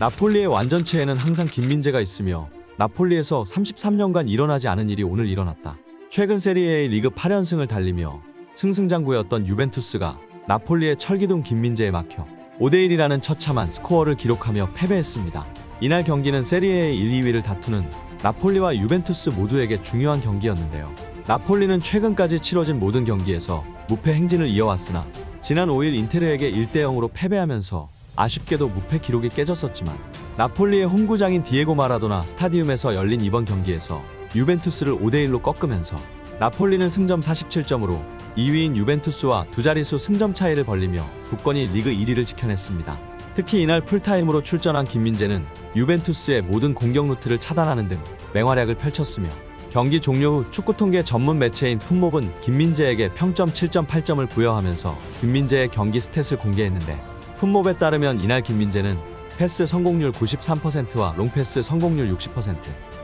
나폴리의 완전체에는 항상 김민재가 있으며 나폴리에서 33년간 일어나지 않은 일이 오늘 일어났다. 최근 세리에의 리그 8연승을 달리며 승승장구였던 유벤투스가 나폴리의 철기둥 김민재에 막혀 5대1이라는 처참한 스코어를 기록하며 패배했습니다. 이날 경기는 세리에의 1, 2위를 다투는 나폴리와 유벤투스 모두에게 중요한 경기였는데요. 나폴리는 최근까지 치러진 모든 경기에서 무패 행진을 이어왔으나 지난 5일 인테르에게 1대0으로 패배하면서 아쉽게도 무패 기록이 깨졌었지만 나폴리의 홈구장인 디에고 마라도나 스타디움에서 열린 이번 경기에서 유벤투스를 5대1로 꺾으면서 나폴리는 승점 47점으로 2위인 유벤투스와 두 자릿수 승점 차이를 벌리며 굳건히 리그 1위를 지켜냈습니다. 특히 이날 풀타임으로 출전한 김민재는 유벤투스의 모든 공격 루트를 차단하는 등 맹활약을 펼쳤으며 경기 종료 후 축구 통계 전문 매체인 풋몹은 김민재에게 평점 7.8점을 부여하면서 김민재의 경기 스탯을 공개했는데 풋몹에 따르면 이날 김민재는 패스 성공률 93%와 롱패스 성공률 60%,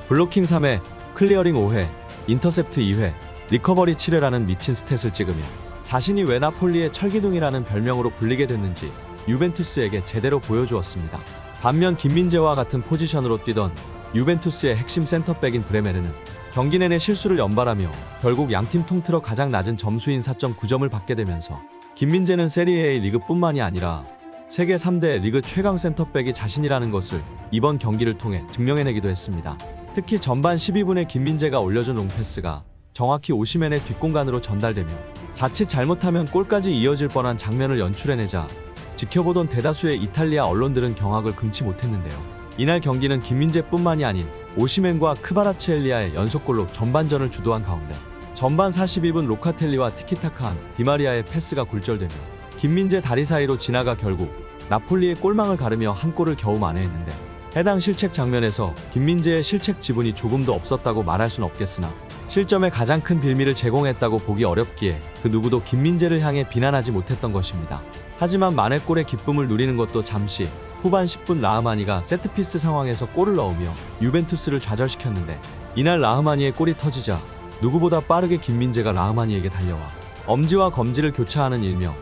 블로킹 3회, 클리어링 5회, 인터셉트 2회, 리커버리 7회라는 미친 스탯을 찍으며 자신이 왜 나폴리의 철기둥이라는 별명으로 불리게 됐는지 유벤투스에게 제대로 보여주었습니다. 반면 김민재와 같은 포지션으로 뛰던 유벤투스의 핵심 센터백인 브레메르는 경기 내내 실수를 연발하며 결국 양팀 통틀어 가장 낮은 점수인 4.9점을 받게 되면서 김민재는 세리에의 리그뿐만이 아니라 세계 3대 리그 최강 센터백이 자신이라는 것을 이번 경기를 통해 증명해내기도 했습니다. 특히 전반 12분에 김민재가 올려준 롱패스가 정확히 오시멘의 뒷공간으로 전달되며 자칫 잘못하면 골까지 이어질 뻔한 장면을 연출해내자 지켜보던 대다수의 이탈리아 언론들은 경악을 금치 못했는데요. 이날 경기는 김민재뿐만이 아닌 오시멘과 크바라치엘리아의 연속골로 전반전을 주도한 가운데 전반 42분 로카텔리와 티키타카한 디마리아의 패스가 굴절되며 김민재 다리 사이로 지나가 결국 나폴리의 골망을 가르며 한 골을 겨우 만회했는데 해당 실책 장면에서 김민재의 실책 지분이 조금도 없었다고 말할 순 없겠으나 실점의 가장 큰 빌미를 제공했다고 보기 어렵기에 그 누구도 김민재를 향해 비난하지 못했던 것입니다. 하지만 만회골의 기쁨을 누리는 것도 잠시 후반 10분 라흐마니가 세트피스 상황에서 골을 넣으며 유벤투스를 좌절시켰는데 이날 라흐마니의 골이 터지자 누구보다 빠르게 김민재가 라흐마니에게 달려와 엄지와 검지를 교차하는 일명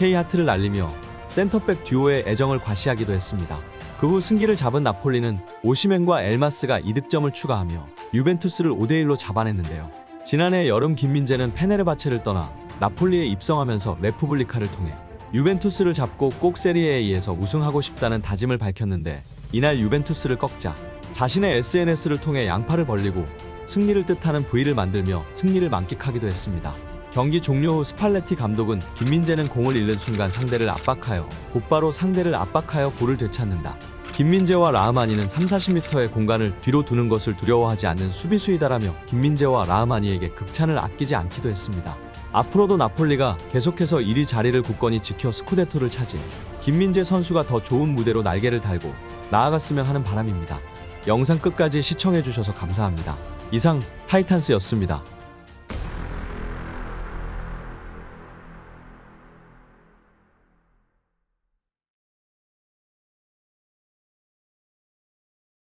K하트를 날리며 센터백 듀오의 애정을 과시하기도 했습니다. 그 후 승기를 잡은 나폴리는 오시멘과 엘마스가 이득점을 추가하며 유벤투스를 5대1로 잡아냈는데요. 지난해 여름 김민재는 페네르바체를 떠나 나폴리에 입성하면서 레푸블리카를 통해 유벤투스를 잡고 꼭 세리에에서 우승하고 싶다는 다짐을 밝혔는데 이날 유벤투스를 꺾자 자신의 SNS를 통해 양팔을 벌리고 승리를 뜻하는 V를 만들며 승리를 만끽하기도 했습니다. 경기 종료 후 스팔레티 감독은 김민재는 공을 잃는 순간 상대를 압박하여 곧바로 상대를 압박하여 볼을 되찾는다. 김민재와 라흐마니는 3, 40m의 공간을 뒤로 두는 것을 두려워하지 않는 수비수이다라며 김민재와 라흐마니에게 극찬을 아끼지 않기도 했습니다. 앞으로도 나폴리가 계속해서 1위 자리를 굳건히 지켜 스쿠데토를 차지해 김민재 선수가 더 좋은 무대로 날개를 달고 나아갔으면 하는 바람입니다. 영상 끝까지 시청해주셔서 감사합니다. 이상 타이탄스였습니다.